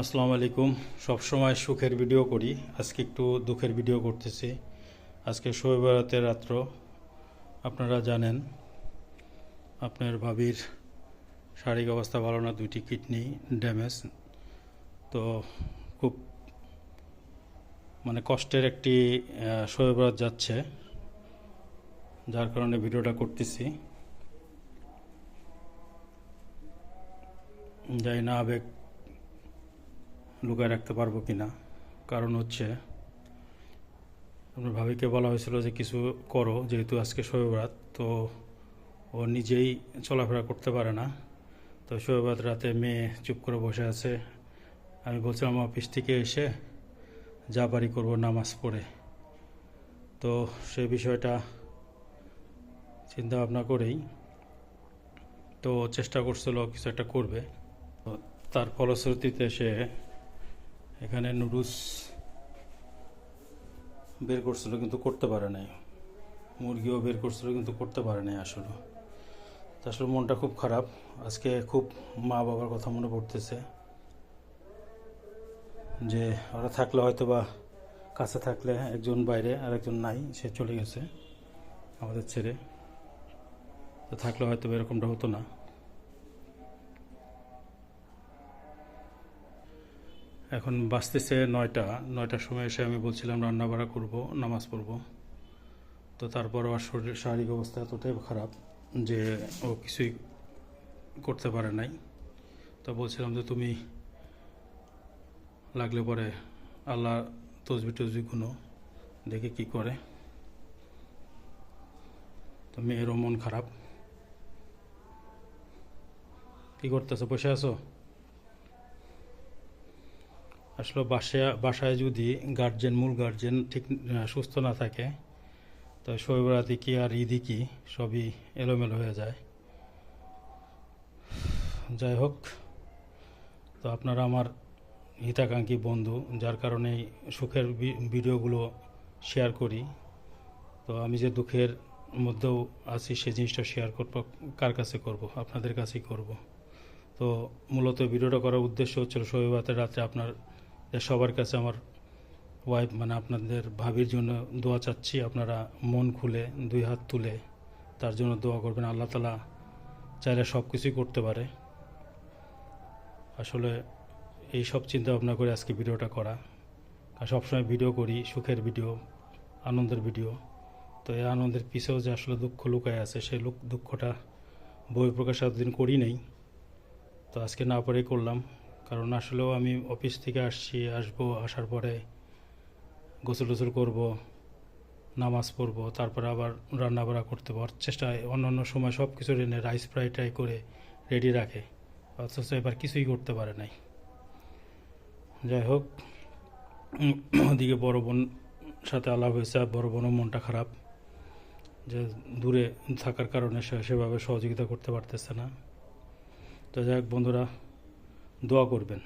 আসসালামু আলাইকুম। সবসময় সুখের ভিডিও করি আজকে একটু দুঃখের ভিডিও করতেছি। আজকে শবে বরাতের রাত্র আপনারা জানেন আপনার ভাবির শারীরিক অবস্থা ভালো না দুইটি কিডনি ড্যামেজ। তো খুব মানে কষ্টের একটি আহ, শবে বরাত যাচ্ছে যার কারণে ভিডিওটা করতেছি। যাই না আবেগ লুকায় রাখতে পারব কি না? কারণ হচ্ছে, আপনার ভাবিকে বলা হয়েছিল যে কিছু করো, যেহেতু আজকে শৈবরাত, তো ও নিজেই চলাফেরা করতে পারে না। তো শৈবরাত রাতে মেয়ে চুপ করে বসে আছে। আমি বলছিলাম, অফিস থেকে এসে যা বাড়ি করব নামাজ পড়ে। তো সেই বিষয়টা চিন্তা ভাবনা করেই তো চেষ্টা করছিল কিছু একটা করবে। তার ফলশ্রুতিতে সে এখানে নুডলস বের করছিল কিন্তু করতে পারে নাই। মুরগিও বের করছিল কিন্তু করতে পারে নাই আসলে। আসলে মনটা খুব খারাপ। আজকে খুব মা বাবার কথা মনে পড়তেছে যে ওরা থাকলে হয়তো বা কাছে থাকলে একজন বাইরে আর একজন নাই, সে চলে গেছে আমাদের ছেড়ে। তো থাকলে হয়তো এরকমটা হতো না। এখন বাঁচতেছে নয়টা, নয়টার সময় এসে আমি বলছিলাম রান্না বাড়া করব, নামাজ পড়ব। তো তারপর আর শরীর শারীরিক অবস্থা এতটাই খারাপ যে ও কিছুই করতে পারে নাই। তো বলছিলাম যে তুমি লাগলে পরে আল্লাহ তসবি টসবি গুনো, দেখে কি করে। তো মেয়েরও মন খারাপ। কি করতেছো, বসে আছো? আসলে বাসায় বাসায় যদি গার্জেন মূল গার্জেন ঠিক সুস্থ না থাকে, তো শৈবরাতি কি আর ঈদই কি সবই এলোমেলো হয়ে যায়। যাই হোক, তো আপনারা আমার হিতাকাঙ্ক্ষী বন্ধু, যার কারণে সুখের ভিডিওগুলো শেয়ার করি। তো আমি যে দুঃখের মধ্যেও আছি সেই জিনিসটা শেয়ার করব, কার কাছে করব, আপনাদের কাছেই করব। তো মূলত ভিডিওটা করার উদ্দেশ্য হচ্ছিল শৈবাতের রাত্রে আপনার সবার কাছে আমার ওয়াইফ মানে আপনাদের ভাবির জন্য দোয়া চাচ্ছি, আপনারা মন খুলে, দুই হাত তুলে তার জন্য দোয়া করবেন। আল্লাহ তালা চাইলে সব কিছুই করতে পারে। আসলে এই সব চিন্তা ভাবনা করে আজকে ভিডিওটা করা। আর সবসময় ভিডিও করি, সুখের ভিডিও, আনন্দের ভিডিও। তো এই আনন্দের পিছেও যে আসলে দুঃখ লুকায় আছে, সেই লুক দুঃখটা বই প্রকাশ এতদিন করি নেই। তো আজকে না পরেই করলাম। কারণ আসলেও আমি অফিস থেকে আসছি, আসব, আসার পরে গোসল টোসল করব, নামাজ পড়ব, তারপরে আবার রান্না বাড়া করতে পার চেষ্টা অন্য অন্য সময় সব কিছু এনে রাইস ফ্রাই ট্রাই করে রেডি রাখে, অথচ এবার কিছুই করতে পারে নাই। যাই হোক ওদিকে বড় বোন সাথে আলাপ হয়েছে, আর বড় বোনও মনটা খারাপ, যে দূরে থাকার কারণে সেভাবে সহযোগিতা করতে পারতেছে না। তো যাই হোক বন্ধুরা দোয়া করবেন,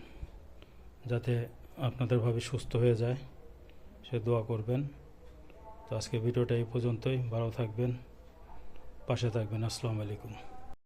যাতে আপনাদের ভাবে সুস্থ হয়ে যায়, সে দোয়া করবেন। তো আজকে ভিডিওটা এই পর্যন্তই, ভালো থাকবেন, পাশে থাকবেন, আসসালামু আলাইকুম।